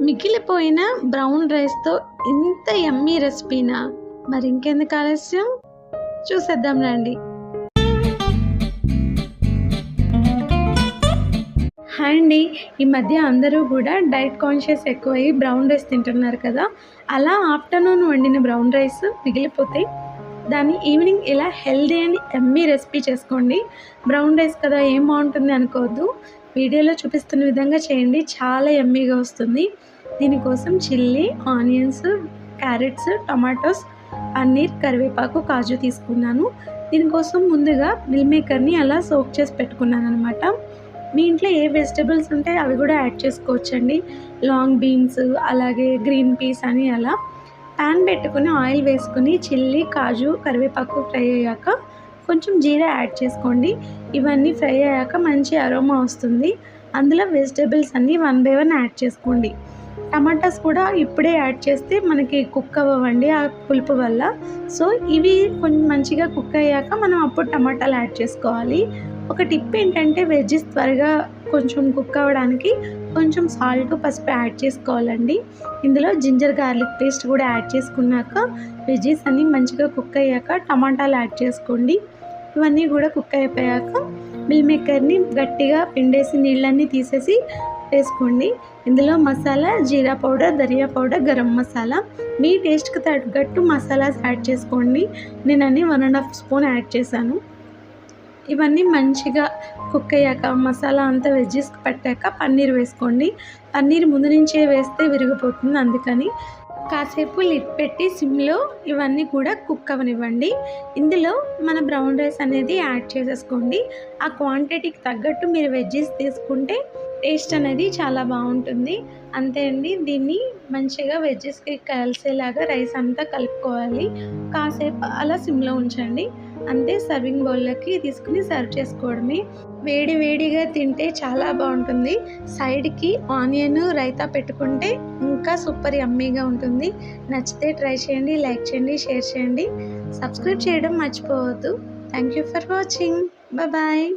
మిగిలిపోయిన బ్రౌన్ రైస్తో ఇంత ఎమ్మీ రెసిపీనా? మరి ఇంకెందుకు ఆలస్యం? చూసేద్దాం రండి. హాయ్ అండి. ఈ మధ్య అందరూ కూడా డైట్ కాన్షియస్ ఎక్కువయ్యి బ్రౌన్ రైస్ తింటున్నారు కదా? అలా ఆఫ్టర్నూన్ వండిన బ్రౌన్ రైస్ మిగిలిపోతే దాన్ని ఈవినింగ్ ఇలా హెల్దీ అండ్ ఎమ్మీ రెసిపీ చేసుకోండి. బ్రౌన్ రైస్ కదా ఏం బాగుంటుంది అనుకోవద్దు. వీడియోలో చూపిస్తున్న విధంగా చేయండి. చాలా ఎమ్మీగా వస్తుంది. దీనికోసం chilli onions carrots tomatoes paneer కరివేపాకు కాజు తీసుకున్నాను. దీనికోసం ముందుగా మిల్ మేకర్ని అలా సోక్ చేసి పెట్టుకున్నాను అనమాట మీ ఇంట్లో ఏ వెజిటబుల్స్ ఉంటే అవి కూడా యాడ్ చేసుకోవచ్చండి. లాంగ్ బీన్స్ అలాగే గ్రీన్ పీస్ అని అలా. ప్యాన్ పెట్టుకుని ఆయిల్ వేసుకుని చిల్లీ కాజు కరివేపాకు ఫ్రై అయ్యాక కొంచెం జీరా యాడ్ చేసుకోండి. ఇవన్నీ ఫ్రై అయ్యాక మంచి అరోమా వస్తుంది. అందులో వెజిటేబుల్స్ అన్నీ వన్ బై వన్ యాడ్ చేసుకోండి. టమాటాస్ కూడా ఇప్పుడే యాడ్ చేస్తే మనకి కుక్ అవ్వండి ఆ పులుపు వల్ల. సో ఇవి కొంచెం మంచిగా కుక్ అయ్యాక మనం అప్పుడు టమాటాలు యాడ్ చేసుకోవాలి. ఒక టిప్ ఏంటంటే వెజ్జెస్ త్వరగా కొంచెం కుక్ అవ్వడానికి కొంచెం సాల్ట్ పసుపు యాడ్ చేసుకోవాలండి. ఇందులో జింజర్ గార్లిక్ పేస్ట్ కూడా యాడ్ చేసుకున్నాక వెజ్జెస్ అన్నీ మంచిగా కుక్ అయ్యాక టమాటాలు యాడ్ చేసుకోండి. ఇవన్నీ కూడా కుక్ అయిపోయాక మిల్ మేకర్ని గట్టిగా పిండేసి నీళ్ళన్నీ తీసేసి వేసుకోండి. ఇందులో మసాలా జీరా పౌడర్ ధనియా పౌడర్ గరం మసాలా. మీ టేస్ట్కి తగ్గట్టు మసాలాస్ యాడ్ చేసుకోండి. నేను అన్ని one and half spoon add చేశాను. ఇవన్నీ మంచిగా కుక్ అయ్యాక మసాలా అంతా వెజ్జెస్కి పట్టాక పన్నీర్ వేసుకోండి. పన్నీర్ ముందు నుంచే వేస్తే విరిగిపోతుంది అందుకని కాసేపు లిడ్ పెట్టి సిమ్లో ఇవన్నీ కూడా కుక్ అవనివ్వండి. ఇందులో మన బ్రౌన్ రైస్ అనేది యాడ్ చేసేసుకోండి. ఆ క్వాంటిటీకి తగ్గట్టు మీరు వెజ్జెస్ తీసుకుంటే టేస్ట్ అనేది చాలా బాగుంటుంది. అంతే అండి దీన్ని మంచిగా వెజ్జెస్కి కలిసేలాగా రైస్ అంతా కలుపుకోవాలి. కాసేపు అలా సిమ్లో ఉంచండి. అంతే సర్వింగ్ బౌల్లోకి తీసుకుని సర్వ్ చేసుకోవడమే. వేడి వేడిగా తింటే చాలా బాగుంటుంది. సైడ్కి ఆనియన్ రైతా పెట్టుకుంటే ఇంకా సూపర్ యమ్మీగా ఉంటుంది. నచ్చితే ట్రై చేయండి లైక్ చేయండి షేర్ చేయండి. సబ్స్క్రైబ్ చేయడం మర్చిపోవద్దు. Thank you for watching. Bye.